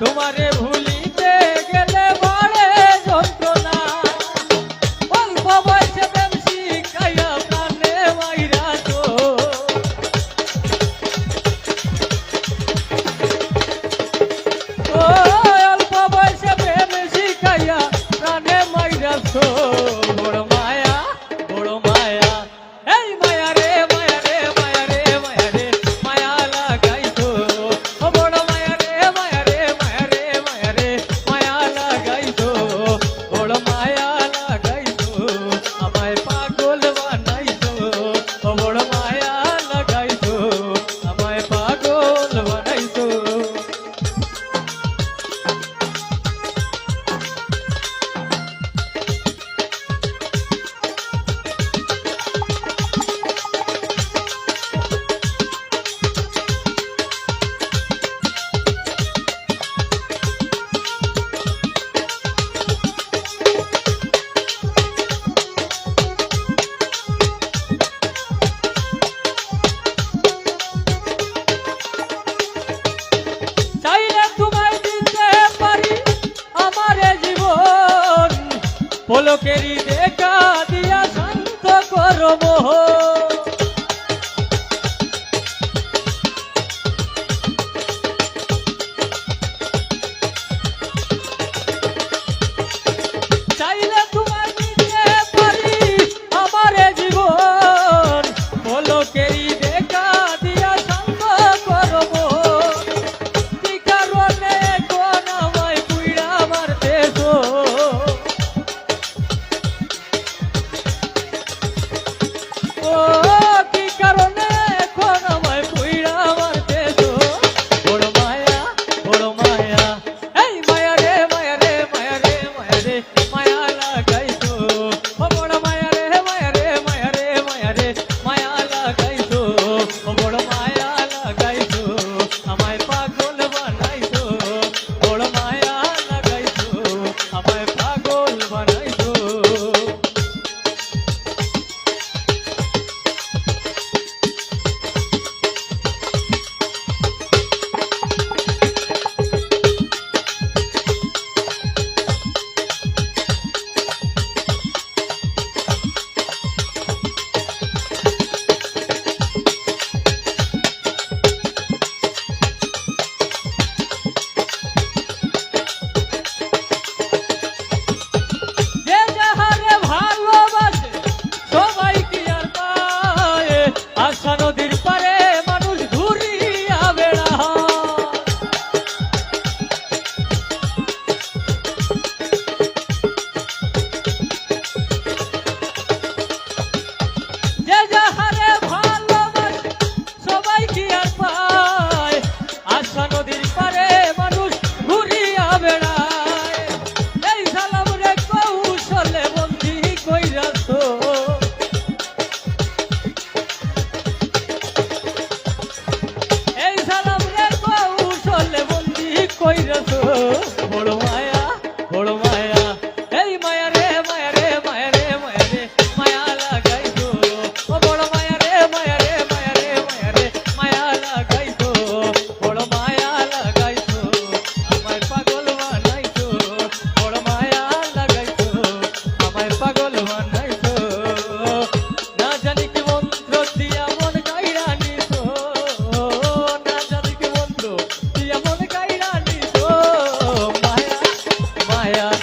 তোমারে ভুলিতে গেলে বড় যন্ত্রণা। অল্প বয়সে প্রেম শিখাইয়া প্রাণে মাইরা তো। অল্প বয়সে প্রেম শিখাইয়া প্রাণে মাইরা তো। Polo querido. মায়া